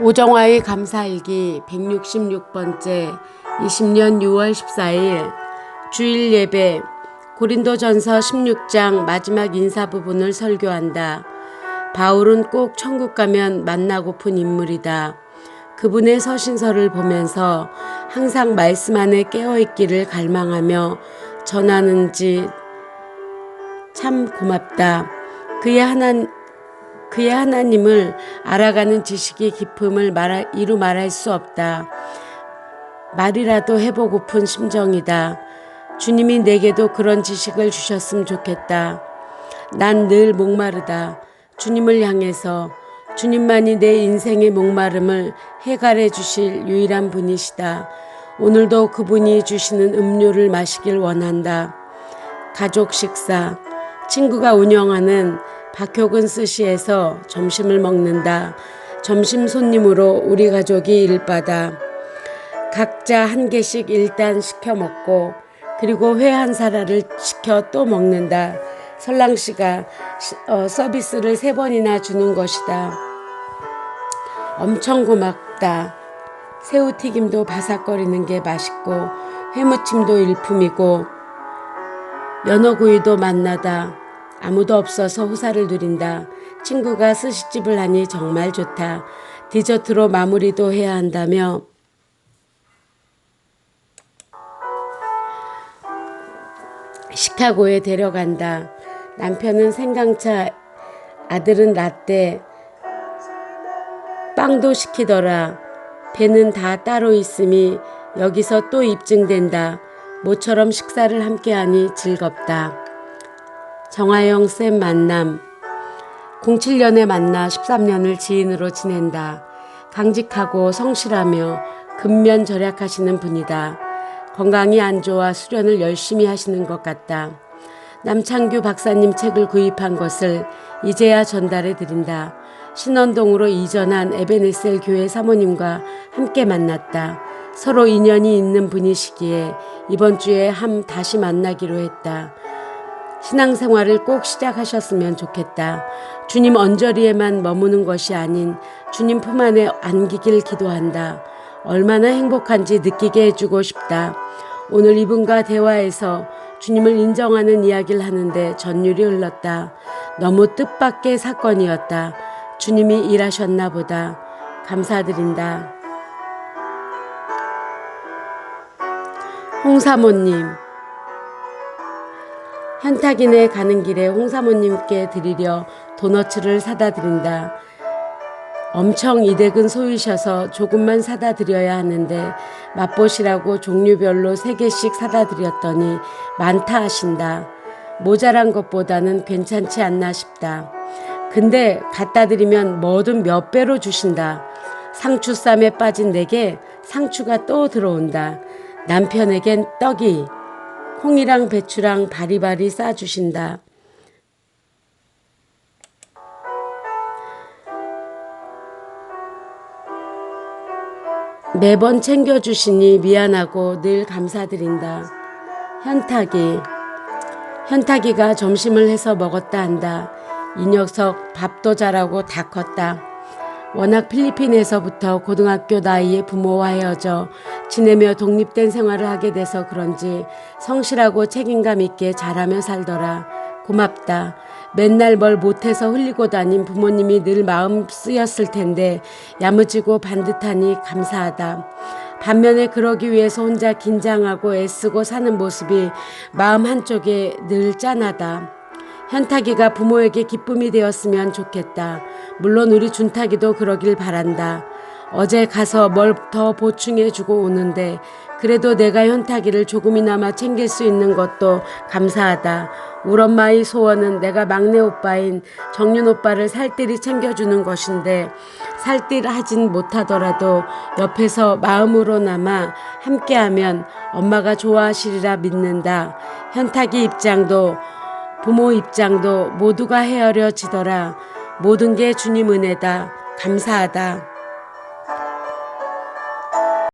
오정화의 감사일기 166번째 20년 6월 14일 주일 예배 고린도전서 16장 마지막 인사 부분을 설교한다. 바울은 꼭 천국 가면 만나고픈 인물이다. 그분의 서신서를 보면서 항상 말씀 안에 깨어 있기를 갈망하며 전하는지 참 고맙다. 그의 하나 그의 하나님을 알아가는 지식의 깊음을 말할, 이루 말할 수 없다. 말이라도 해보고픈 심정이다. 주님이 내게도 그런 지식을 주셨으면 좋겠다. 난 늘 목마르다. 주님을 향해서 주님만이 내 인생의 목마름을 해갈해 주실 유일한 분이시다. 오늘도 그분이 주시는 음료를 마시길 원한다. 가족 식사, 친구가 운영하는 박효근 스시에서 점심을 먹는다. 점심 손님으로 우리 가족이 일바다. 각자 한 개씩 일단 시켜 먹고 그리고 회 한 사라를 시켜 또 먹는다. 설랑 씨가 시- 어, 서비스를 세 번이나 주는 것이다. 엄청 고맙다. 새우튀김도 바삭거리는 게 맛있고 회무침도 일품이고 연어구이도 맛나다. 아무도 없어서 호사를 누린다. 친구가 스시집을 하니 정말 좋다. 디저트로 마무리도 해야 한다며 시카고에 데려간다. 남편은 생강차, 아들은 라떼, 빵도 시키더라. 배는 다 따로 있음이 여기서 또 입증된다. 모처럼 식사를 함께하니 즐겁다. 정하영 쌤 만남 07년에 만나 13년을 지인으로 지낸다. 강직하고 성실하며 근면 절약하시는 분이다. 건강이 안 좋아 수련을 열심히 하시는 것 같다. 남창규 박사님 책을 구입한 것을 이제야 전달해 드린다. 신원동으로 이전한 에베네셀 교회 사모님과 함께 만났다. 서로 인연이 있는 분이시기에 이번 주에 함 다시 만나기로 했다. 신앙생활을 꼭 시작하셨으면 좋겠다. 주님 언저리에만 머무는 것이 아닌 주님 품 안에 안기길 기도한다. 얼마나 행복한지 느끼게 해주고 싶다. 오늘 이분과 대화에서 주님을 인정하는 이야기를 하는데 전율이 흘렀다. 너무 뜻밖의 사건이었다. 주님이 일하셨나 보다. 감사드린다. 홍사모님. 현탁인에 가는 길에 홍사모님께 드리려 도너츠를 사다 드린다. 엄청 이댁은 소이셔서 조금만 사다 드려야 하는데 맛보시라고 종류별로 세개씩 사다 드렸더니 많다 하신다. 모자란 것보다는 괜찮지 않나 싶다. 근데 갖다 드리면 뭐든 몇 배로 주신다. 상추쌈에 빠진 내게 상추가 또 들어온다. 남편에겐 떡이 콩이랑 배추랑 바리바리 싸주신다. 매번 챙겨주시니 미안하고 늘 감사드린다. 현탁이 현탁이가 점심을 해서 먹었다 한다. 이 녀석 밥도 잘하고 다 컸다. 워낙 필리핀에서부터 고등학교 나이에 부모와 헤어져 지내며 독립된 생활을 하게 돼서 그런지 성실하고 책임감 있게 잘하며 살더라. 고맙다. 맨날 뭘 못해서 흘리고 다닌 부모님이 늘 마음 쓰였을 텐데 야무지고 반듯하니 감사하다. 반면에 그러기 위해서 혼자 긴장하고 애쓰고 사는 모습이 마음 한쪽에 늘 짠하다. 현탁이가 부모에게 기쁨이 되었으면 좋겠다. 물론 우리 준탁이도 그러길 바란다. 어제 가서 뭘 더 보충해주고 오는데 그래도 내가 현탁이를 조금이나마 챙길 수 있는 것도 감사하다. 우리 엄마의 소원은 내가 막내 오빠인 정윤 오빠를 살뜰히 챙겨주는 것인데 살뜰하진 못하더라도 옆에서 마음으로나마 함께하면 엄마가 좋아하시리라 믿는다. 현탁이 입장도 부모 입장도 모두가 헤아려지더라. 모든 게 주님 은혜다. 감사하다.